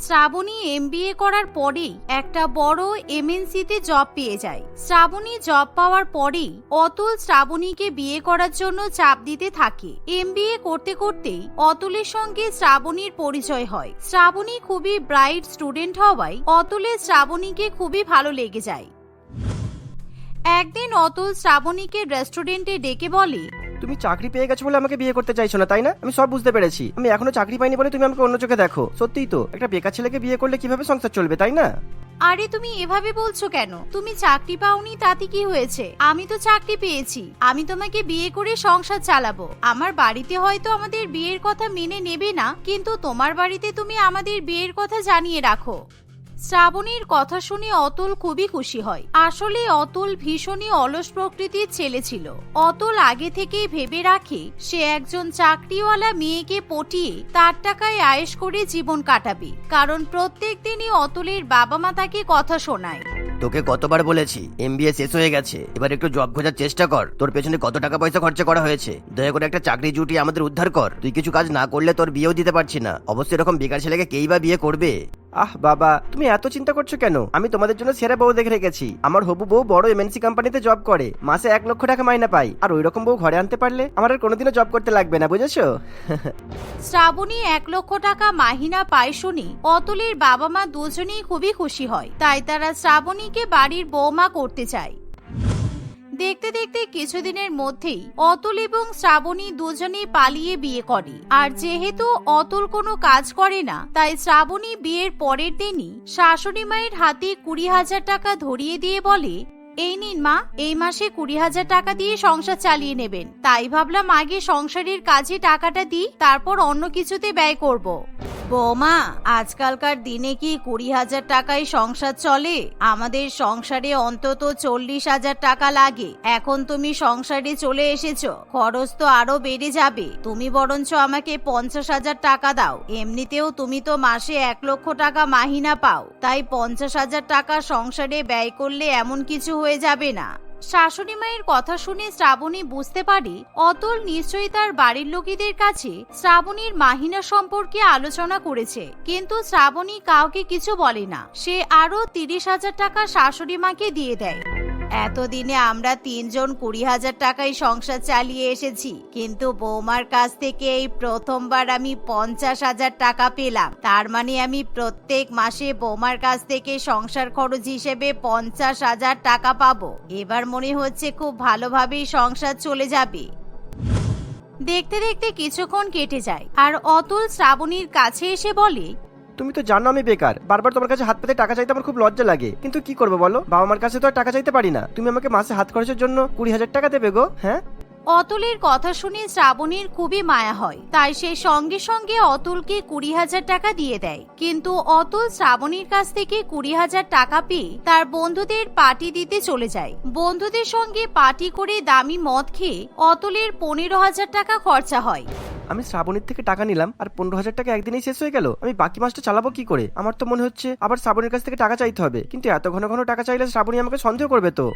Shrabani MBA করার পরেই একটা বড় এমএনসিতে জব পেয়ে যায়। শ্রাবণী জব পাওয়ার পরেই অতুল শ্রাবণীকে বিয়ে করার জন্য চাপ দিতে থাকে। এমবিএ করতে করতেই অতুলের সঙ্গে শ্রাবণীর পরিচয় হয়। শ্রাবণী খুবই ব্রাইট স্টুডেন্ট হওয়ায় অতুলের শ্রাবণীকে খুবই ভালো লেগে যায়। একদিন অতুল শ্রাবণীকে রেস্টুরেন্টে ডেকে বলে তুমি চাকরি পেয়ে গেছো বলে আমাকে বিয়ে করতে চাইছো না, তাই না? আমি সব বুঝতে পেরেছি। আমি এখনও চাকরি পাইনি বলে তুমি আমাকে অন্য চোখে দেখো। সত্যিই তো, একটা বেকার ছেলেকে বিয়ে করলে কীভাবে সংসার চলবে, তাই না? আরে তুমি এভাবে বলছো কেন? তুমি চাকরি পাওনি, তাতে কি হয়েছে? আমি তো চাকরি পেয়েছি। আমি তোমাকে বিয়ে করে সংসার চালাবো। আমার বাড়িতে হয়তো আমাদের বিয়ের কথা মেনে নেবে না, কিন্তু তোমার বাড়িতে তুমি আমাদের বিয়ের কথা জানিয়ে রাখো। শ্রাবণীর কথা শুনে অতুল খুবই খুশি হয়। আসলে অতুল ভীষণই অলস প্রকৃতির ছেলে ছিল। অতুল আগে থেকেই ভেবে রাখে, সে একজন চাকরিওয়ালা মেয়েকে পটিয়ে তার টাকায় আয়েশ করে জীবন কাটাবে। কারণ প্রত্যেক দিনই অতুলের বাবা মা তাকে কথা শোনায়। তোকে কতবার বলেছি এমবিএ শেষ হয়ে গেছে। এবার একটু জব খোঁজার চেষ্টা কর। তোর পেছনে কত টাকা পয়সা খরচা করা হয়েছে? দয়া করে একটা চাকরি জুটি আমাদের উদ্ধার কর। তুই কিছু কাজ না করলে তোর বিয়েও দিতে পারছি না। অবশ্যই এরকম বেকার ছেলেকে কেই বা বিয়ে করবে? আহ, বাবা, তুমি এত চিন্তা করছ কেন? আমি তোমাদের জন্য সেরা বউ দেখে রেখেছি। আমার হবু বউ বড় এমএনসি কোম্পানিতে জব করে। মাসে এক লক্ষ টাকা মাইনা পাই আর ওই রকম বউ ঘরে আনতে পারলে আমার আর কোনোদিনও জব করতে লাগবে না, বুঝেছ? শ্রাবণী এক লক্ষ টাকা মাহিনা পায় শুনে অতুলের বাবা মা দুজনেই খুবই খুশি হয়। তাই তারা শ্রাবণীকে বাড়ির বৌমা করতে চায়। দেখতে দেখতে কিছুদিনের মধ্যেই অতুল এবং শ্রাবণী দুজনেই পালিয়ে বিয়ে করে আর যেহেতু অতুল কোনো কাজ করে না, তাই শ্রাবণী বিয়ের পরের দিনই শাশুড়ি মায়ের হাতে কুড়ি হাজার টাকা ধরিয়ে দিয়ে বলে, এই নিন মা, এই মাসে কুড়ি হাজার টাকা দিয়ে সংসার চালিয়ে নেবেন তাই ভাবলাম আগে সংসারের কাজে টাকাটা দিই, তারপর অন্য কিছুতে ব্যয় করব। বৌমা, আজকালকার দিনে কি কুড়ি হাজার টাকায় সংসার চলে? আমাদের সংসারে অন্তত চল্লিশ হাজার টাকা লাগে। এখন তুমি সংসারে চলে এসেছ, খরচ তো আরও বেড়ে যাবে। তুমি বরঞ্চ আমাকে পঞ্চাশ হাজার টাকা দাও। এমনিতেও তুমি তো মাসে এক লক্ষ টাকা মাহিনা পাও। তাই পঞ্চাশ হাজার টাকা সংসারে ব্যয় করলে এমন কিছু হয়ে যাবে না। শাশুড়ি মায়ের কথা শুনে শ্রাবণী বুঝতে পারে অতুল নিশ্চয়ই তার বাড়ির লোকেদের কাছে শ্রাবণীর মাহিনা সম্পর্কে আলোচনা করেছে। কিন্তু শ্রাবণী কাউকে কিছু বলে না। সে আরও তিরিশ হাজার টাকা শাশুড়ি মাকে দিয়ে দেয়। এতদিনে আমরা তিনজন কুড়ি হাজার টাকায় সংসার চালিয়ে এসেছি। কিন্তু বৌমার কাছ থেকে এই প্রথমবার আমি পঞ্চাশ হাজার টাকা পেলাম। তার মানে আমি প্রত্যেক মাসে বৌমার কাছ থেকে সংসার খরচ হিসেবে পঞ্চাশ হাজার টাকা পাবো। এবার মনে হচ্ছে খুব ভালোভাবেই সংসার চলে যাবে। দেখতে দেখতে কিছুক্ষণ কেটে যায়। আর অতুল শ্রাবণীর কাছে এসে বলে তুমি তো জানো আমি বেকার। বারবার তোমার কাছে হাত পেতে টাকা চাইতে আমার খুব লজ্জা লাগে। কিন্তু কি করব বলো? বাবা মার কাছে তো আর টাকা চাইতে পারি না। তুমি আমাকে মাসে হাত খরচের জন্য কুড়ি হাজার টাকা দেবে গো হ্যাঁ? অতুলের কথা শুনে শ্রাবণীর খুবই মায়া হয়। তাই সে সঙ্গে সঙ্গে অতুলকে কুড়ি হাজার টাকা দিয়ে দেয়। কিন্তু অতুল শ্রাবণীর কাছ থেকে কুড়ি হাজার টাকা পেয়ে তার বন্ধুদের পার্টি দিতে চলে যায়। বন্ধুদের সঙ্গে পার্টি করে দামি মদ খেয়ে অতুলের পনেরো হাজার টাকা খরচা হয়। আমি শ্রাবণীর থেকে টাকা নিলাম আর পনেরো হাজার টাকা একদিনেই শেষ হয়ে গেল। আমি বাকি মাসটা চালাবো কি করে? আমার তো মনে হচ্ছে আবার শ্রাবণীর কাছ থেকে টাকা চাইতে হবে। কিন্তু এত ঘন ঘন টাকা চাইলে শ্রাবণী আমাকে সন্দেহ করবে তো।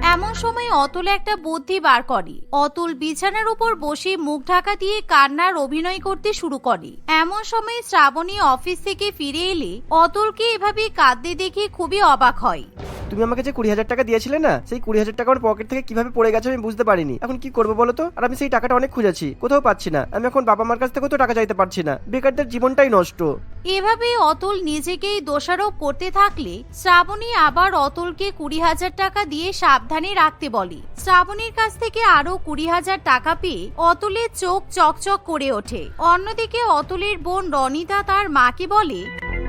এমন সময় অতুল একটা বুদ্ধি বার করে। অতুল বিছানার উপর বসে মুখ ঢাকা দিয়ে কান্নার অভিনয় করতে শুরু করে। এমন সময় শ্রাবণী অফিস থেকে ফিরে এলে অতুলকে এভাবে কাঁদতে দেখে খুবই অবাক হয়। তুমি আমাকে যে কুড়ি হাজার টাকা দিয়েছিলে না সেই কুড়ি হাজার টাকা আমার পকেট থেকে কীভাবে পড়ে গেছে আমি বুঝতে পারিনি। এখন কি করব বলো তো? আর আমি সেই টাকাটা অনেক খুঁজেছি কোথাও পাচ্ছি না। আমি এখন বাবা মার কাছ থেকেও তো টাকা চাইতে পারছি না। বেকারদের জীবনটাই নষ্ট। এভাবে অতুল নিজেকেই দোষারোপ করতে থাকলে শ্রাবণী আবার অতুলকে কুড়ি হাজার টাকা দিয়ে সাবধানে রাখতে বলে। শ্রাবণীর কাছ থেকে আরও কুড়ি হাজার টাকা পেয়ে অতুলের চোখ চকচক করে ওঠে। অন্যদিকে অতুলের বোন রনিতা তার মাকে বলে,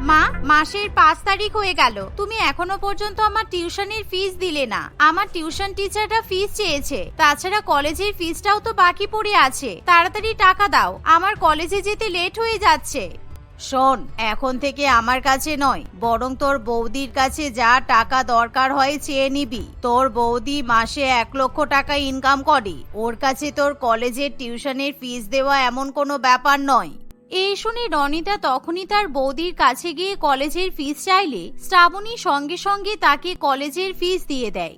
মা, মাসের পাঁচ তারিখ হয়ে গেল। তুমি এখনও পর্যন্ত আমার টিউশনের ফিস দিলে না। আমার টিউশন টিচাররা ফিস চেয়েছে। তাছাড়া কলেজের ফিসটাও তো বাকি পড়ে আছে। তাড়াতাড়ি টাকা দাও। আমার কলেজে যেতে লেট হয়ে যাচ্ছে। শোন, এখন থেকে আমার কাছে নয়, বরং তোর বৌদির কাছে যা টাকা দরকার হয় চেয়ে নিবি। তোর বৌদি মাসে এক লক্ষ টাকা ইনকাম করে। ওর কাছে তোর কলেজের টিউশনের ফিস দেওয়া এমন কোনো ব্যাপার নয়। এই শুনে রনিতা তখনই তার বৌদির কাছে গিয়ে কলেজের ফিস চাইলে শ্রাবণী সঙ্গে সঙ্গে তাকে কলেজের ফিস দিয়ে দেয়।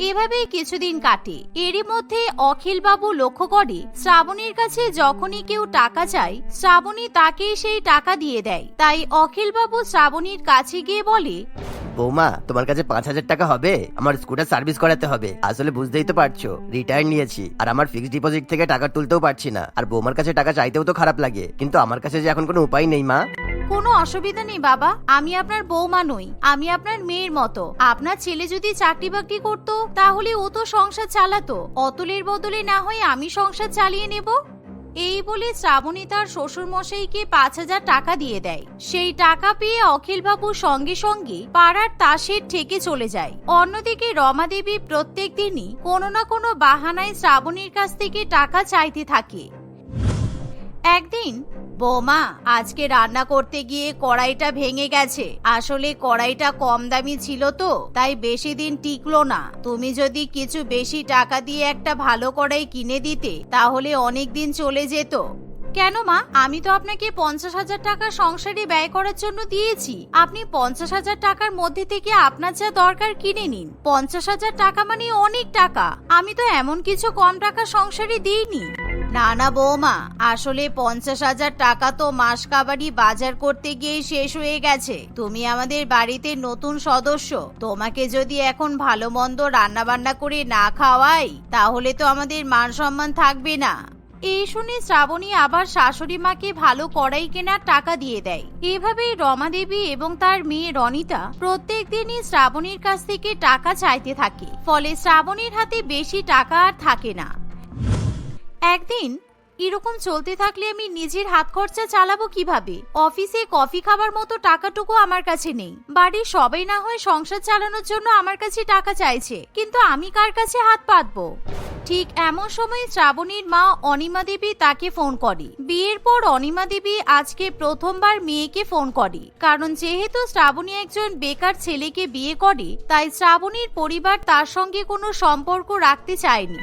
এভাবেই কিছুদিন কাটে। এরই মধ্যে অখিল বাবু লক্ষ্য করে, শ্রাবণীর কাছে যখনই কেউ টাকা চায়, শ্রাবণী তাকে সেই টাকা দিয়ে দেয়। তাই অখিল বাবু শ্রাবণীর কাছে গিয়ে বলে, বৌমা, তোমার কাছে পাঁচ হাজার টাকা হবে। আমার স্কুটার সার্ভিস করাতে হবে। আসলে বুঝতেই তো পারছ, রিটায়ার নিয়েছি। আর আমার ফিক্সড ডিপোজিট থেকে টাকা তুলতেও পারছি না। আর বৌমার কাছে টাকা চাইতেও তো খারাপ লাগে। কিন্তু আমার কাছে যে এখন কোনো উপায় নেই, মা। কোনো অসুবিধা নেই, বাবা। আমি আপনার বৌমা নই, আমি আপনার মেয়ের মতো। আপনার ছেলে যদি চাকরি বাকরি করতো, তাহলে ও তো সংসার চালাতো। অতুলের বদলে না হয়ে আমি সংসার চালিয়ে নেব? এই বলে শ্রাবণী তার শ্বশুর মশাইকে পাঁচ হাজার টাকা দিয়ে দেয়। সেই টাকা পেয়ে অখিলবাবু সঙ্গে সঙ্গে পাড়ার তাসের ঠেকে চলে যায়। অন্যদিকে রমা দেবী প্রত্যেক দিনই কোনো না কোনো বাহানায় শ্রাবণীর কাছ থেকে টাকা চাইতে থাকে। একদিন, বৌমা, আজকে রান্না করতে গিয়ে কড়াইটা ভেঙে গেছে। আসলে কড়াইটা কম দামি ছিল তো, তাই বেশি দিন টিকলো না। তুমি যদি কিছু বেশি টাকা দিয়ে একটা ভালো কড়াই কিনে দিতে, তাহলে অনেক দিন চলে যেত। কেন মা? আমি তো আপনাকে পঞ্চাশ হাজার টাকা সংসারে ব্যয় করার জন্য দিয়েছি। আপনি পঞ্চাশ হাজার টাকার মধ্যে থেকে আপনার যা দরকার কিনে নিন। পঞ্চাশ হাজার টাকা মানে অনেক টাকা। আমি তো এমন কিছু কম টাকা সংসারে দিইনি। না না, বৌমা, আসলে পঞ্চাশ হাজার টাকা তো মাস কাবাডি বাজার করতে গিয়ে শেষ হয়ে গেছে। তুমি আমাদের বাড়িতে নতুন সদস্য, তোমাকে যদি এখন ভালো মন্দ রান্না বান্না করে না খাওয়াই, তাহলে তো আমাদের মান সম্মান থাকবে না। এই শুনে শ্রাবণী আবার শাশুড়ি মাকে ভালো কড়াই কেনার টাকা দিয়ে দেয়। এভাবেই রমা দেবী এবং তার মেয়ে রনিতা প্রত্যেক দিনই শ্রাবণীর কাছ থেকে টাকা চাইতে থাকে, ফলে শ্রাবণীর হাতে বেশি টাকা আর থাকে না। একদিন এরকম চলতে থাকলে আমি নিজের হাত খরচা চালাবো কীভাবে? অফিসে কফি খাবার মতো টাকাটুকু আমার কাছে নেই। বাড়ির সবাই না হয় সংসার চালানোর জন্য আমার কাছে টাকা চাইছে, কিন্তু আমি কার কাছে হাত পাতবো? ঠিক এমন সময় শ্রাবণীর মা অনিমা দেবী তাকে ফোন করে। বিয়ের পর অনিমা দেবী আজকে প্রথমবার মেয়েকে ফোন করে। কারণ যেহেতু শ্রাবণী একজন বেকার ছেলেকে বিয়ে করে, তাই শ্রাবণীর পরিবার তার সঙ্গে কোনো সম্পর্ক রাখতে চায়নি।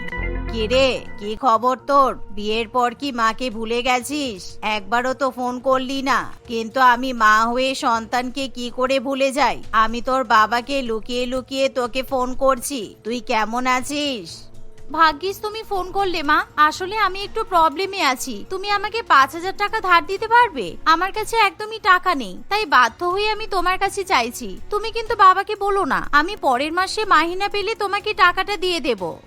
কে রে? কি খবর তোর? বিয়ের পর কি মাকে ভুলে গেছিস? একবারও তো ফোন করলি না। কিন্তু আমি মা হয়ে সন্তানকে কি করে ভুলে যাই? আমি তোর বাবাকে লুকিয়ে লুকিয়ে তোকে ফোন করছি। তুই কেমন আছিস? ভাগ্যিস তুমি ফোন করলে, মা। আসলে আমি একটু প্রবলেমে আছি। তুমি আমাকে পাঁচ হাজার টাকা ধার দিতে পারবে? আমার কাছে একদমই টাকা নেই। তাই বাধ্য হয়ে আমি তোমার কাছে চাইছি। তুমি কিন্তু বাবাকে বলো না। আমি পরের মাসে মাহিনা পেলে তোমাকে টাকাটা দিয়ে দেব।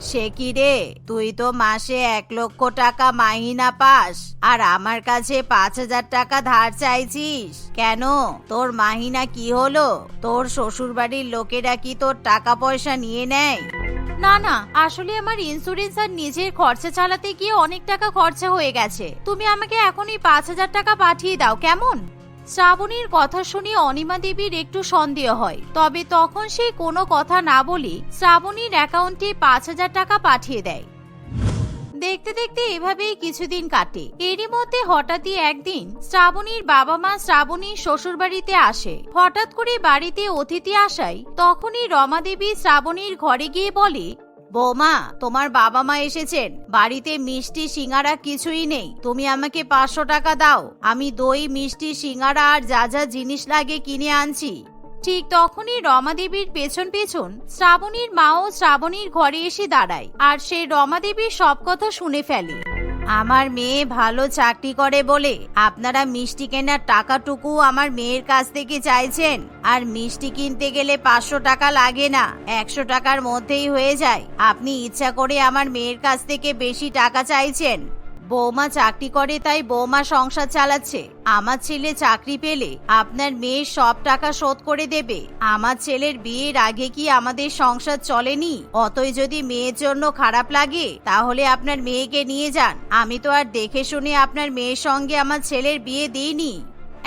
সে কি রে? তুই তো মাসে এক লক্ষ টাকা মাহিনা পাস। আর আমার কাছে পাঁচ হাজার টাকা ধার চাইছিস? কেন? তোর মাহিনা কি হলো? তোর শ্বশুর বাড়ির লোকেরা কি তোর টাকা পয়সা নিয়ে নেয়? না না, আসলে আমার ইন্স্যুরেন্স আর নিজের খরচা চালাতে গিয়ে অনেক টাকা খরচা হয়ে গেছে। তুমি আমাকে এখনই পাঁচ হাজার টাকা পাঠিয়ে দাও, কেমন? শ্রাবণীর কথা শুনে অনিমা দেবীর একটু সন্দেহ হয়। তবে তখন সে কোনো কথা না বলে শ্রাবণীর অ্যাকাউন্টে পাঁচ হাজার টাকা পাঠিয়ে দেয়। দেখতে দেখতে এভাবেই কিছুদিন কাটে। এরই মধ্যে হঠাৎই একদিন শ্রাবণীর বাবা মা শ্রাবণীর শ্বশুর বাড়িতে আসে। হঠাৎ করে বাড়িতে অতিথি আসায় তখনই রমা দেবী শ্রাবণীর ঘরে গিয়ে বলে, বৌমা, তোমার বাবা মা এসেছেন। বাড়িতে মিষ্টি সিঙ্গারা কিছুই নেই। তুমি আমাকে পাঁচশো টাকা দাও। আমি দই, মিষ্টি, সিঙ্গারা আর যা যা জিনিস লাগে কিনে আনছি। ঠিক তখনই রমা দেবীর পেছন পেছন শ্রাবণীর মাও শ্রাবণীর ঘরে এসে দাঁড়ায় আর সে রমা দেবীর সব কথা শুনে ফেলে। আমার মেয়ে ভালো চাকরি করে বলে আপনারা মিষ্টি কেনার টাকাটুকু আমার মেয়ের কাছ থেকে চাইছেন। আর মিষ্টি কিনতে গেলে পাঁচশো টাকা লাগে না, একশো টাকার মধ্যেই হয়ে যায়। আপনি ইচ্ছা করে আমার মেয়ের কাছ থেকে বেশি টাকা চাইছেন। বৌমা চাকরি করে, তাই বৌমা সংসার চালাচ্ছে। আমার ছেলে চাকরি পেলে আপনার মেয়ের সব টাকা শোধ করে দেবে। আমার ছেলের বিয়ের আগে কি আমাদের সংসার চলেনি? অতই যদি মেয়ের জন্য খারাপ লাগে, তাহলে আপনার মেয়েকে নিয়ে যান। আমি তো আর দেখে শুনে আপনার মেয়ের সঙ্গে আমার ছেলের বিয়ে দিইনি।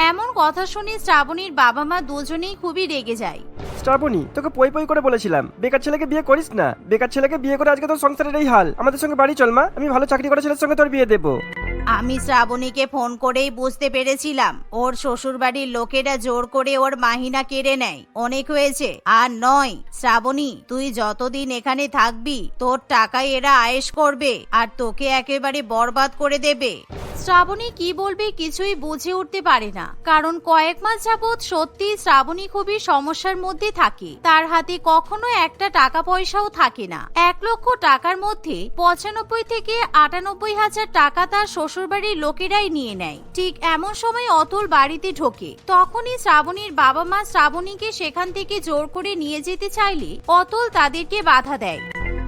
এমন কথা শুনে শ্রাবণীর বাবা মা দুজনেই খুবই রেগে যায়। শ্রাবণী তোকে পই পই করে বলেছিলাম। বেকার ছেলেকে বিয়ে করিস না। বেকার ছেলেকে বিয়ে করে আজকে তোর সংসারের এই হাল। আমাদের সঙ্গে বাড়ি চল মা। আমি ভালো চাকরি করা ছেলের সঙ্গে তোর বিয়ে দেবো। আমি শ্রাবণীকে ফোন করেই বুঝতে পেরেছিলাম। ওর শ্বশুর বাড়ির লোকেরা জোর করে ওর মাহিনা কেড়ে নেয়। অনেক হয়েছে। আর নয় শ্রাবণী তুই যতদিন এখানে থাকবি তোর টাকায় এরা আয়েশ করবে আর তোকে একেবারে বরবাদ করে দেবে। শ্রাবণী কি বলবে কিছুই বুঝে উঠতে পারে না। কারণ কয়েক মাস যাবৎ সত্যি শ্রাবণী খুবই সমস্যার মধ্যে থাকে। তার হাতে কখনো একটা টাকা পয়সাও থাকে না। এক লক্ষ টাকার মধ্যে পঁচানব্বই থেকে আটানব্বই হাজার টাকা তার শ্বশুরবাড়ির লোকেরাই নিয়ে নেয়। ঠিক এমন সময় অতুল বাড়িতে ঢোকে। তখনই শ্রাবণীর বাবা মা শ্রাবণীকে সেখান থেকে জোর করে নিয়ে যেতে চাইলে অতুল তাদেরকে বাধা দেয়।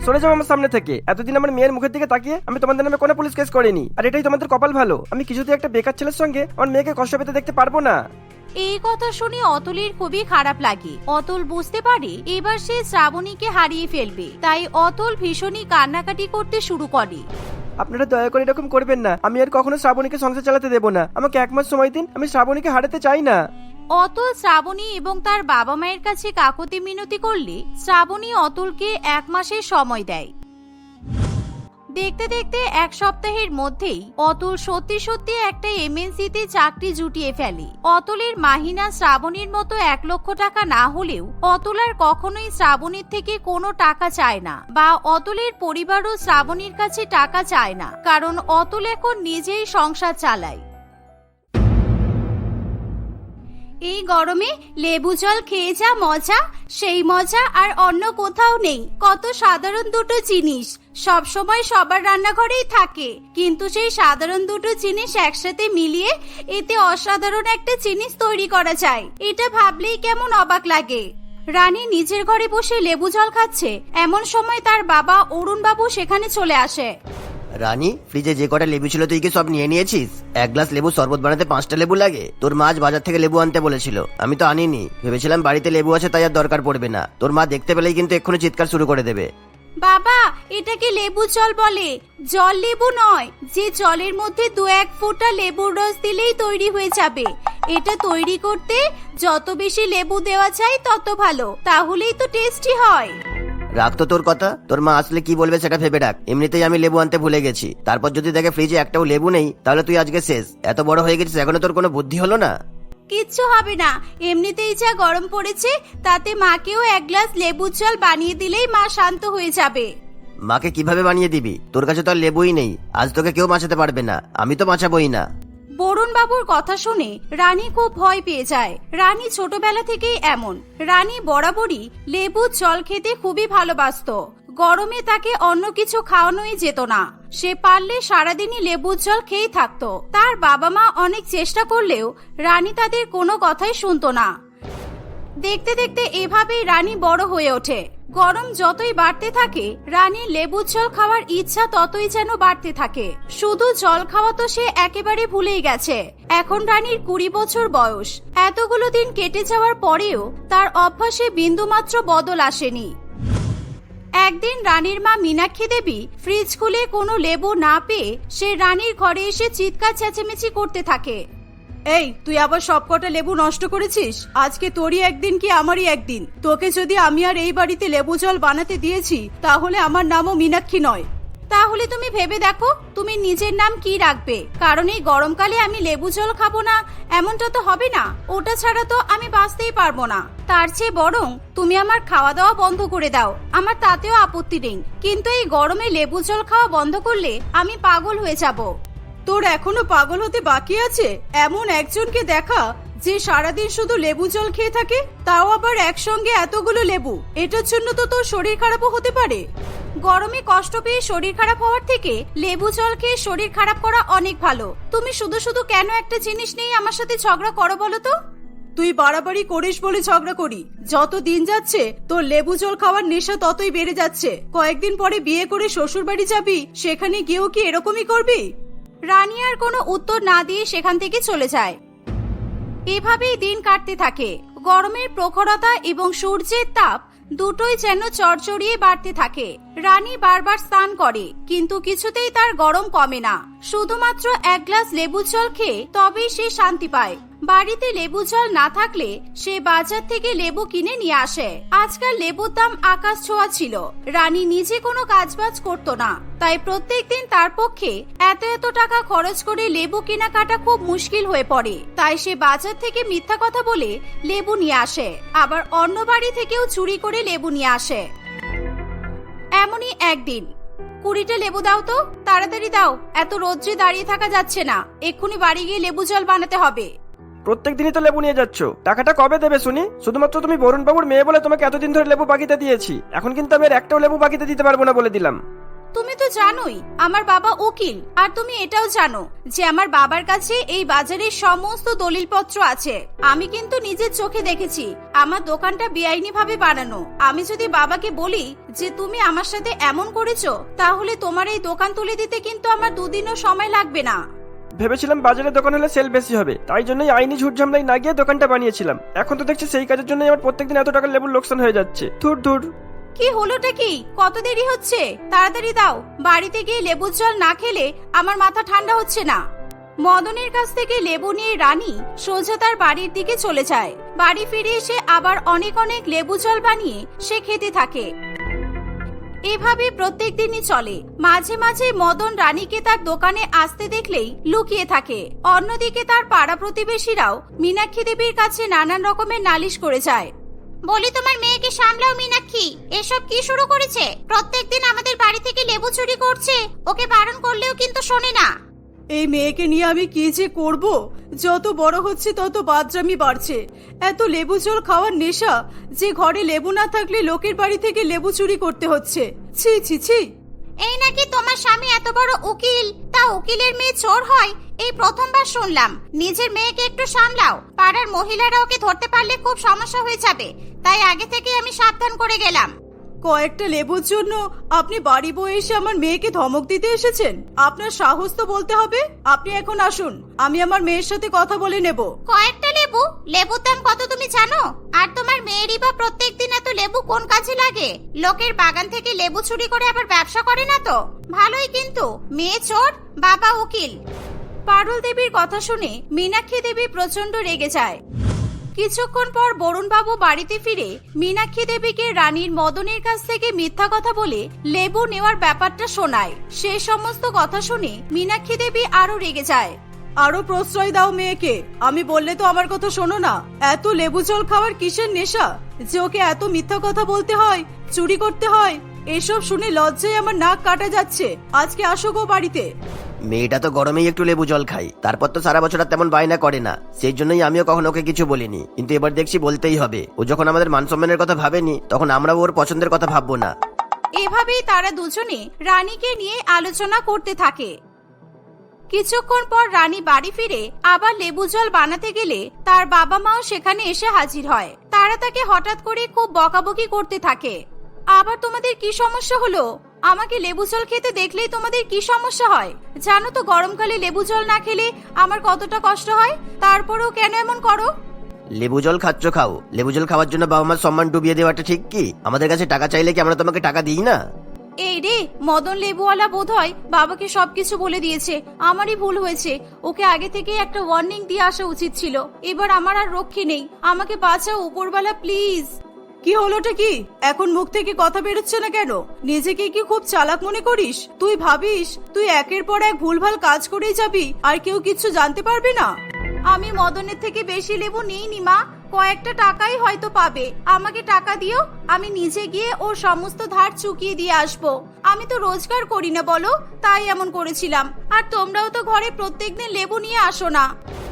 সরে যাও আমার সামনে থেকে। এতদিন আমার মেয়ের মুখের দিকে তাকিয়ে আমি তোমাদের নামে কোনো পুলিশ কেস করিনি। আর এটাই তোমাদের কপাল ভালো। আমি কিছুতে একটা বেকার ছেলের সঙ্গে আমার মেয়েকে কষ্ট পেতে দেখতে পারব না। এই কথা শুনে অতুলের খুবই খারাপ লাগে। অতুল বুঝতে পারে এবার সে শ্রাবণীকে হারিয়ে ফেলবে তাই অতুল ভীষণই কান্নাকাটি করতে শুরু করে। আপনারা দয়া করে এরকম করবেন না। আমি আর কখনো শ্রাবণীকে সংসার চালাতে দেবো না। আমাকে এক মাস সময় দিন আমি শ্রাবণীকে হারাতে চাই না। অতুল শ্রাবণী এবং তার বাবা মায়ের কাছে কাকতি মিনতি করলে শ্রাবণী অতুলকে এক মাসের সময় দেয়। দেখতে দেখতে এক সপ্তাহের মধ্যেই অতুল সত্যি সত্যি একটা এমএনসিতে চাকরি জুটিয়ে ফেলে। অতুলের মাহিনা শ্রাবণীর মতো এক লক্ষ টাকা না হলেও অতুল আর কখনোই শ্রাবণীর থেকে কোনো টাকা চায় না বা অতুলের পরিবারও শ্রাবণীর কাছে টাকা চায় না, কারণ অতুল এখন নিজেই সংসার চালায়। এই গরমে লেবু জল খেয়ে যা মজা, সেই মজা আর অন্য কোথাও নেই। কত সাধারণ দুটো জিনিস। সব সময় সবার রান্নাঘরেই থাকে। কিন্তু সেই সাধারণ দুটো জিনিস একসাথে মিলিয়ে এতে অসাধারণ একটা জিনিস তৈরি করা যায়। এটা ভাবলেই কেমন অবাক লাগে। রানী নিজের ঘরে বসে লেবু জল খাচ্ছে। এমন সময় তার বাবা অরুণ বাবু সেখানে চলে আসে। রানী ফ্রিজে যে কটা লেবু ছিল তুই কি সব নিয়ে নিয়েছিস? এক গ্লাস লেবু শরবত বানাতে পাঁচটা লেবু লাগে? তোর মা বাজার থেকে লেবু আনতে বলেছিল। আমি তো আনিনি। ভেবেছিলাম বাড়িতে লেবু আছে, তাই আর দরকার পড়বে না। তোর মা দেখতে পেলেই কিন্তু এক্ষুনি চিৎকার শুরু করে দেবে। বাবা, এটাকে লেবু জল বলে। জল লেবু নয়, যে জলের মধ্যে দু এক ফোঁটা লেবুর রস দিলেই তৈরি হয়ে যাবে। এটা তৈরি করতে যত বেশি লেবু দেওয়া যায়, তত ভালো। তাহলেই তো টেস্টি হয়। রাখ তো তোর কথা? তোর মা আসলে কি বলবে সেটা ভেবে রাখ। এমনিতেই আমি লেবু আনতে ভুলে গেছি। তারপর যদি দেখে ফ্রিজে একটাও লেবু নেই, তাহলে তুই আজকে শেষ। এত বড় হয়ে গেছিস, এখনও তোর কোনো বুদ্ধি হলো না? কিচ্ছু হবে না। এমনিতেই যা গরম পড়েছে তাতে মাকেও এক গ্লাস লেবুর জল বানিয়ে দিলেই মা শান্ত হয়ে যাবে। মাকে কীভাবে বানিয়ে দিবি? তোর কাছে তো আর লেবুই নেই। আজ তোকে কেউ বাঁচাতে পারবে না। আমি তো বাঁচাবই না। বরুণ বাবুর কথা শুনে রানী খুব ভয় পেয়ে যায়। রানী ছোটবেলা থেকেই এমন। রানী বরাবরই লেবুর জল খেতে খুবই ভালোবাসতো। গরমে তাকে অন্য কিছু খাওয়ানোই যেত না। সে পারলে সারাদিনই লেবুর জল খেয়েই থাকতো। তার বাবা মা অনেক চেষ্টা করলেও রানী তাদের কোনো কথাই শুনতো না। দেখতে দেখতে এভাবেই রানী বড় হয়ে ওঠে। গরম যতই বাড়তে থাকে, রানীর লেবুর জল খাওয়ার ইচ্ছা ততই যেন বাড়তে থাকে। শুধু জল খাওয়া তো সে একেবারে ভুলেই গেছে। এখন রানীর কুড়ি বছর বয়স। এতগুলো দিন কেটে যাওয়ার পরেও তার অভ্যাসে বিন্দুমাত্র বদল আসেনি। একদিন রানীর মা মীনাক্ষী দেবী ফ্রিজ খুলে কোনো লেবু না পেয়ে সে রানীর ঘরে এসে চিৎকার চেঁচেমেচি করতে থাকে। এই, তুই আবার সবকটা লেবু নষ্ট করেছিস? আজকে তোরই একদিন কি আমারই একদিন? তোকে যদি আমি আর এই বাড়িতে লেবু জল বানাতে দিয়েছি, তাহলে আমার নামও মীনাক্ষী নয়। তাহলে তুমি ভেবে দেখো, তুমি নিজের নাম কি রাখবে? কারণ এই গরমকালে আমি লেবু জল খাব না, এমনটা তো হবে না। ওটা ছাড়া তো আমি বাঁচতেই পারব না। তার চেয়ে বরং তুমি আমার খাওয়া দাওয়া বন্ধ করে দাও। আমার তাতেও আপত্তি নেই। কিন্তু এই গরমে লেবু জল খাওয়া বন্ধ করলে আমি পাগল হয়ে যাব। তোর এখনও পাগল হতে বাকি আছে? এমন একজনকে দেখা যে সারাদিন শুধু লেবু জল খেয়ে থাকে, তাও আবার একসঙ্গে এতগুলো লেবু। এটার জন্য তো তোর শরীর খারাপও হতে পারে। গরমে কষ্ট পেয়ে শরীর খারাপ হওয়ার থেকে লেবু জল খেয়ে শরীর খারাপ করা অনেক ভালো। তুমি শুধু শুধু কেন একটা জিনিস নিয়ে আমার সাথে ঝগড়া করো বলো তো? তুই বাড়াবাড়ি করিস বলে ঝগড়া করি। যত দিন যাচ্ছে, তোর লেবু জল খাওয়ার নেশা ততই বেড়ে যাচ্ছে। কয়েকদিন পরে বিয়ে করে শ্বশুর বাড়ি যাবি, সেখানে গিয়েও কি এরকমই করবি? রানী আর কোনো উত্তর না দিয়ে সেখান থেকে চলে যায়। এভাবেই দিন কাটতে থাকে। গরমের প্রখরতা এবং সূর্যের তাপ দুটোই যেন চড়চড়িয়ে বাড়তে থাকে। রানী বারবার স্নান করে, কিন্তু কিছুতেই তার গরম কমে না। শুধুমাত্র এক গ্লাস লেবু জল খেয়ে তবেই সে শান্তি পায়। বাড়িতে লেবু জল না থাকলে সে বাজার থেকে লেবু কিনে নিয়ে আসে। আজকাল লেবুর দাম আকাশ ছোঁয়া ছিল। রানী নিজে কোনো কাজবাজ করত না। তাই প্রত্যেক দিন তার পক্ষে এত এত টাকা খরচ করে লেবু কেনাকাটা খুব মুশকিল হয়ে পড়ে। তাই সে বাজার থেকে মিথ্যা কথা বলে লেবু নিয়ে আসে। আবার অন্য বাড়ি থেকেও চুরি করে লেবু নিয়ে আসে। এমনই একদিন। কুড়িটা লেবু দাও তো, তাড়াতাড়ি দাও, এত রোদ্রে দাঁড়িয়ে থাকা যাচ্ছে না। এক্ষুনি বাড়ি গিয়ে লেবু জল বানাতে হবে। প্রত্যেক দিনই তো লেবু নিয়ে যাচ্ছ। টাকাটা কবে দেবে শুনি? শুধুমাত্র তুমি বরুণ বাবুর মেয়ে বলে তোমাকে এতদিন ধরে লেবু বাকিতে দিয়েছি। এখন কিন্তু আমি আর একটাও লেবু বাকিতে দিতে পারব না বলে দিলাম। তুমি তো জানোই, আমার বাবা উকিল, আর তুমি এটাও জানো যে আমার বাবার কাছে এই বাজারের সমস্ত দলিলপত্র আছে। আমি কিন্তু নিজের চোখে দেখেছি, আমার দোকানটা বেআইনি ভাবে বানানো। আমি যদি বাবাকে বলি যে তুমি আমার সাথে এমন করেছ, তাহলে তোমার এই দোকান তুলে দিতে কিন্তু আমার দুদিনও সময় লাগবে না। ভেবেছিলাম বাজারে দোকান হলে সেল বেশি হবে, তাই জন্যই আইনি ঝুট ঝামলাই না গিয়ে দোকানটা বানিয়েছিলাম। এখন তো দেখছি সেই কাজের জন্যই আমার প্রত্যেকদিন এত টাকার লেবুর লোকসান হয়ে যাচ্ছে। ধুর ধুর। কি হলোটা কি? কত দেরি হচ্ছে? তাড়াতাড়ি দাও। বাড়িতে গিয়ে লেবুর জল না খেলে আমার মাথা ঠান্ডা হচ্ছে না। মদনের কাছ থেকে লেবু নিয়ে রানী সোজা তার বাড়ির দিকে চলে যায়। বাড়ি ফিরে এসে আবার অনেক অনেক লেবু জল বানিয়ে সে খেতে থাকে। এভাবে প্রত্যেক দিনই চলে। মাঝে মাঝে মদন রানীকে তার দোকানে আসতে দেখলেই লুকিয়ে থাকে। অন্যদিকে তার পাড়া প্রতিবেশীরাও মীনাক্ষী দেবীর কাছে নানান রকমের নালিশ করে যায়। বলি তোমার মেয়েকে সামলাও মীনাক্ষী। এসব কি শুরু করেছে? প্রত্যেকদিন আমাদের বাড়ি থেকে লেবু চুরি করছে। ওকে বারণ করলেও কিন্তু শোনে না। এই মেয়েকে নিয়ে আমি কি যে করব? যত বড় হচ্ছে, তত বাদরামি বাড়ছে। এত লেবু জল খাওয়ার নেশা, যে ঘরে লেবু না থাকলে লোকের বাড়ি থেকে লেবু চুরি করতে হচ্ছে। ছি ছি ছি। এই নাকি তোমার স্বামী এত বড় উকিল? তা উকিলের মেয়ে চোর হয়? এই প্রথমবার শুনলাম। নিজের মেয়েকে একটু সামলাও। পাড়ার মহিলারা ওকে ধরতে পারলে খুব সমস্যা হয়ে যাবে। তাই আগে থেকে আমি সাবধান করে গেলাম। কয়েকটা লেবুর জন্য আপনি বাড়ি বয়ে এসে আমার মেয়েকে ধমক দিতে এসেছেন? আপনার সাহস তো বলতে হবে। আপনি এখন আসুন। আমি আমার মেয়ের সাথে কথা বলে নেব। কয়েকটা লেবু? লেবুর দাম কত তুমি জানো? আর তোমার মেয়েরই বা প্রত্যেক দিন এত লেবু কোন কাজে লাগে? লোকের বাগান থেকে লেবু চুরি করে আবার ব্যবসা করে না তো? ভালোই কিন্তু। মেয়ে চোর বাবা উকিল। পারুল দেবীর কথা শুনে মীনাক্ষী দেবী প্রচণ্ড রেগে যায়। কিছুক্ষণ পর বরুণবাবু বাড়িতে ফিরে মীনাক্ষী দেবীকে রানীর মদনের কাছ থেকে মিথ্যা কথা বলে লেবু নেওয়ার ব্যাপারটা শোনায়। সে সমস্ত কথা শুনে মীনাক্ষী দেবী আরও রেগে যায়। আরও প্রশ্রয় দাও মেয়েকে। আমি বললে তো আমার কথা শোনো না। এত লেবু জল খাওয়ার কিসের নেশা? যে ওকে এত মিথ্যা কথা বলতে হয়, চুরি করতে হয়, এসব শুনে লজ্জায় আমার নাক কাটা যাচ্ছে। আজকে আসো গো বাড়িতে। মেয়েটা তো গরমেই একটু লেবু জল খাই তারপর তো সারা বছর আর তেমন বায়না করে না। সেই জন্যই আমিও কখনো ওকে কিছু বলিনি। কিন্তু এবার দেখছি বলতেই হবে। ও যখন আমাদের মান সম্মানের কথা ভাবেনি, তখন আমরাও ওর পছন্দের কথা ভাববো না। এভাবেই তারা দুজনে রানীকে নিয়ে আলোচনা করতে থাকে। কিছুক্ষণ পর রানী বাড়ি ফিরে আবার লেবু জল বানাতে গেলে তার বাবা মাও সেখানে এসে হাজির হয়। তারা তাকে হঠাৎ করে খুব বকাবকি করতে থাকে। আবার তোমাদের কি সমস্যা হলো? আমাকে লেবু জল খেতে দেখলেই তোমাদের কি সমস্যা হয়? জানো তো গরমকালে লেবু জল না খেলে আমার কতটা কষ্ট হয়? তারপরেও কেন এমন করো? লেবু জল খাচ্ছ খাও। লেবু জল খাওয়ার জন্য বাবা মার সম্মান ডুবিয়ে দেওয়াটা ঠিক কি? আমাদের কাছে টাকা চাইলে কি আমরা তোমাকে টাকা দিই না? এই রে মদন লেবুওয়ালা বোধ হয় বাবাকে সবকিছু বলে দিয়েছে। আমারই ভুল হয়েছে। ওকে আগে থেকে একটা ওয়ার্নিং দিয়ে আসা উচিত ছিল। এবার আমার আর রক্ষে নেই। আমাকে বাঁচাও উপরওয়ালা প্লিজ কি হলোটা কি? এখন মুখ থেকে কথা বেরোচ্ছে না কেন? নিজেকে কি খুব চালাক মনে করিস? তুই ভাবিস, তুই একের পর এক ভুলভাল কাজ করেই যাবি, আর কেউ কিছু জানতে পারবে না? আমি মদনের থেকে বেশি লেবু নিইনি, মা। কয়েকটা টাকাই হয়তো পাবে। আমাকে টাকা দিও, আমি নিজে গিয়ে ওর সমস্ত ধার চুকিয়ে দিয়ে আসব। আমি তো রোজগার করি না, বলো। তাই এমন করেছিলাম। আর তোমরাও তো ঘরে প্রত্যেকদিন লেবু নিয়ে আসো না।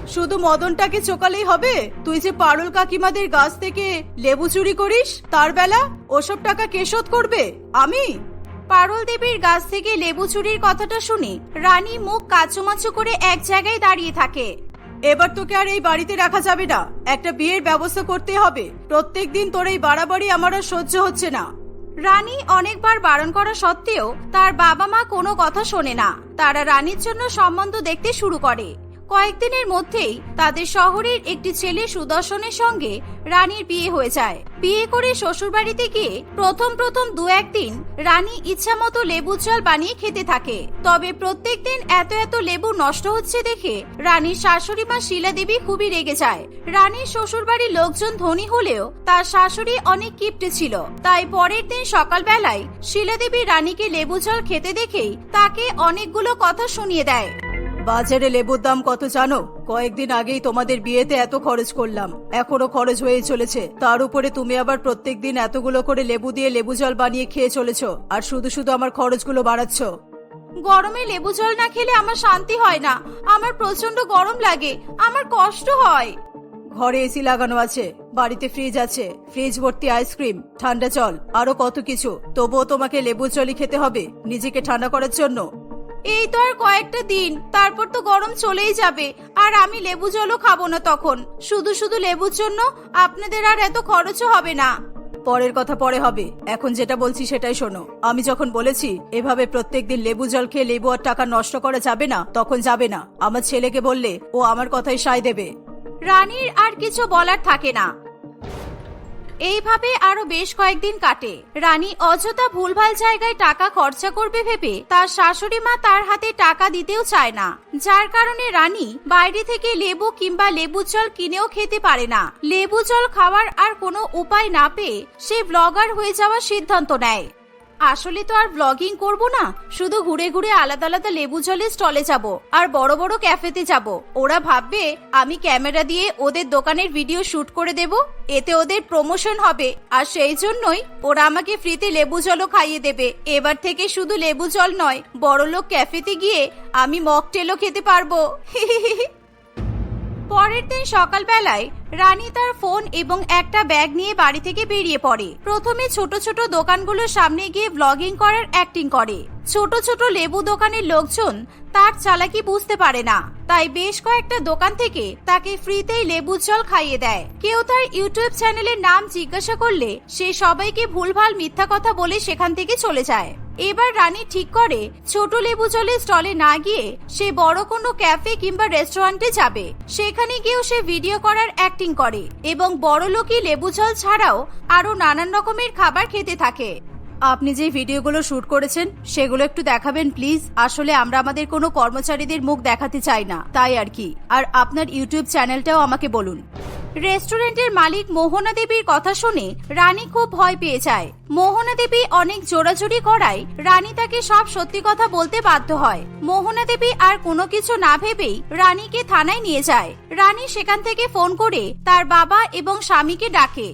শুধু মদনটাকে চোকালেই হবে? তুই যে পারুল কাকিমাদের গাছ থেকে লেবু চুরি করিস তার বেলা ওসব টাকা কে শোধ করবে? আমি? পারুল দেবীর গাছ থেকে লেবু চুরির কথাটা শুনে রানী মুখ কাচুমাচু করে এক জায়গায় দাঁড়িয়ে থাকে। এবার তোকে আর এই বাড়িতে রাখা যাবে না। একটা বিয়ের ব্যবস্থা করতে হবে। প্রত্যেকদিন তোর এই বাড়াবাড়ি আমার আর সহ্য হচ্ছে না। রানী অনেকবার বারণ করা সত্ত্বেও তার বাবা মা কোনো কথা শোনে না। তারা রানীর জন্য সম্বন্ধ দেখতে শুরু করে। কয়েকদিনের মধ্যেই তাদের শহরের একটি ছেলে সুদর্শনের সঙ্গে রানীর বিয়ে হয়ে যায়। বিয়ে করে শ্বশুরবাড়িতে গিয়ে প্রথম প্রথম দু একদিন রানী ইচ্ছা মতো লেবু জল বানিয়ে খেতে থাকে। তবে প্রত্যেক দিন এত এত লেবু নষ্ট হচ্ছে দেখে রানীর শাশুড়ি মা শিলা দেবী খুবই রেগে যায়। রানীর শ্বশুরবাড়ির লোকজন ধনী হলেও তার শাশুড়ি অনেক কিপটে ছিল। তাই পরের দিন সকালবেলায় শিলা দেবী রানীকে লেবু জল খেতে দেখেই তাকে অনেকগুলো কথা শুনিয়ে দেয়। বাজারে লেবুর দাম কত জানো? কয়েকদিন আগেই তোমাদের বিয়েতে এত খরচ করলাম। এখনও খরচ হয়েই চলেছে। তার উপরে তুমি আবার প্রত্যেক দিন এতগুলো করে লেবু দিয়ে লেবু জল বানিয়ে খেয়ে চলেছো আর শুধু শুধু আমার খরচগুলো বাড়াচ্ছ। গরমে লেবু জল না খেলে আমার শান্তি হয় না। আমার প্রচণ্ড গরম লাগে। আমার কষ্ট হয়। ঘরে এসি লাগানো আছে বাড়িতে ফ্রিজ আছে ফ্রিজ ভর্তি আইসক্রিম ঠান্ডা জল আরও কত কিছু। তবুও তোমাকে লেবু জলই খেতে হবে নিজেকে ঠান্ডা করার জন্য। এই তো আর কয়েকটা দিন তারপর তো গরম চলেই যাবে আর আমি লেবু জলও খাব না তখন। শুধু শুধু লেবুর জন্য আপনাদের আর এত খরচও হবে না। পরের কথা পরে হবে এখন যেটা বলছি সেটাই শোনো। আমি যখন বলেছি এভাবে প্রত্যেকদিন লেবু জল খেয়ে লেবু আর টাকা নষ্ট করা যাবে না তখন যাবে না। আমার ছেলেকে বললে ও আমার কথাই সায় দেবে। রানীর আর কিছু বলার থাকে না। এইভাবে আরও বেশ কয়েকদিন কাটে। রানী অযথা ভুলভাল জায়গায় টাকা খরচা করবে ভেবে তার শাশুড়ি মা তার হাতে টাকা দিতেও চায় না। যার কারণে রানী বাইরে থেকে লেবু কিংবা লেবু জল কিনেও খেতে পারে না। লেবু জল খাওয়ার আর কোনো উপায় না পেয়ে সে ব্লগার হয়ে যাওয়ার সিদ্ধান্ত নেয়। আসলে তো আর ব্লগিং করব না, শুধু ঘুরে ঘুরে আলাদা আলাদা লেবু জলের স্টলে যাব, আর বড় বড় ক্যাফেতে যাব। ওরা ভাববে আমি ক্যামেরা দিয়ে ওদের দোকানের ভিডিও শুট করে দেব, এতে ওদের প্রমোশন হবে, আর সেই জন্যই ওরা আমাকে ফ্রিতে লেবু জলও খাইয়ে দেবে। এবার থেকে শুধু লেবু জল নয়, বড়লোক ক্যাফেতে গিয়ে আমি মকটেলও খেতে পারব। পরের দিন সকালবেলায় রানী তার ফোন এবং একটা ব্যাগ নিয়ে বাড়ি থেকে বেরিয়ে পড়ে। প্রথমে ছোট ছোট দোকানগুলোর সামনে গিয়ে ব্লগিং করার অ্যাক্টিং করে। ছোট ছোট লেবু দোকানের লোকজন তার চালাকি বুঝতে পারে না। তাই বেশ কয়েকটা দোকান থেকে তাকে ফ্রিতেই লেবু জল খাইয়ে দেয়। কেউ তার ইউটিউব চ্যানেলের নাম জিজ্ঞাসা করলে সে সবাইকে ভুলভাল মিথ্যা কথা বলে সেখান থেকে চলে যায়। এবার রানী ঠিক করে ছোট লেবু জলের স্টলে না গিয়ে সে বড় কোনো ক্যাফে কিংবা রেস্টুরেন্টে যাবে। সেখানে গিয়েও সে ভিডিও করার অ্যাক্টিং করে এবং বড় লোকই লেবু জল ছাড়াও আরও নানান রকমের খাবার খেতে থাকে। আপনি যে ভিডিওগুলো শুট করেছেন, সেগুলো একটু দেখাবেন প্লিজ। আসলে আমরা আমাদের কোনো কর্মচারীদের মুখ দেখাতে চাই না, তাই আর কি। আর আপনার ইউটিউব চ্যানেলটাও আমাকে বলুন। রেস্টুরেন্টের মালিক মোহনা দেবীর কথা শুনে রানী খুব ভয় পেয়ে যায়। মোহনা দেবী অনেক জোরাজুরি করায় রানী তাকে সব সত্যি কথা বলতে বাধ্য হয়। মোহনা দেবী আর কোনো কিছু না ভেবেই রানীকে থানায় নিয়ে যায়। রানী সেখান থেকে ফোন করে তার বাবা এবং স্বামীকে ডাকে।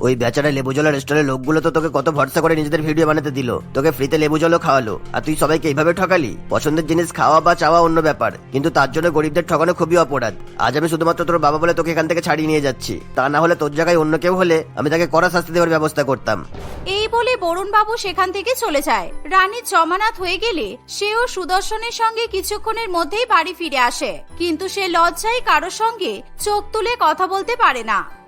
ওই বেচারা লেবু জলের রেস্টুরেন্টের লোকগুলো তো তোকে কত ভরসা করে নিজেদের ভিডিও বানাতে দিল। তোকে ফ্রিতে লেবু জলও খাওয়ালো। আর তুই সবাইকে এইভাবে ঠকালি? পছন্দের জিনিস খাওয়া বা চাওয়া অন্য ব্যাপার। কিন্তু তার জন্য গরিবদের ঠকানো খুবই অপরাধ। আজ আমি শুধুমাত্র তোর বাবা বলে তোকে এখান থেকে ছাড়িয়ে নিয়ে যাচ্ছি। তা না হলে তোর জায়গায় অন্য কেউ হলে আমি তাকে কড়া শাস্তি দেওয়ার ব্যবস্থা করতাম। এই বলে বরুণ বাবু সেখান থেকে চলে যায়। রানী জমানাত হয়ে গেলে সেও সুদর্শনের সঙ্গে কিছুক্ষণের মধ্যেই বাড়ি ফিরে আসে। কিন্তু সে লজ্জায় কারোর সঙ্গে চোখ তুলে কথা বলতে পারে না।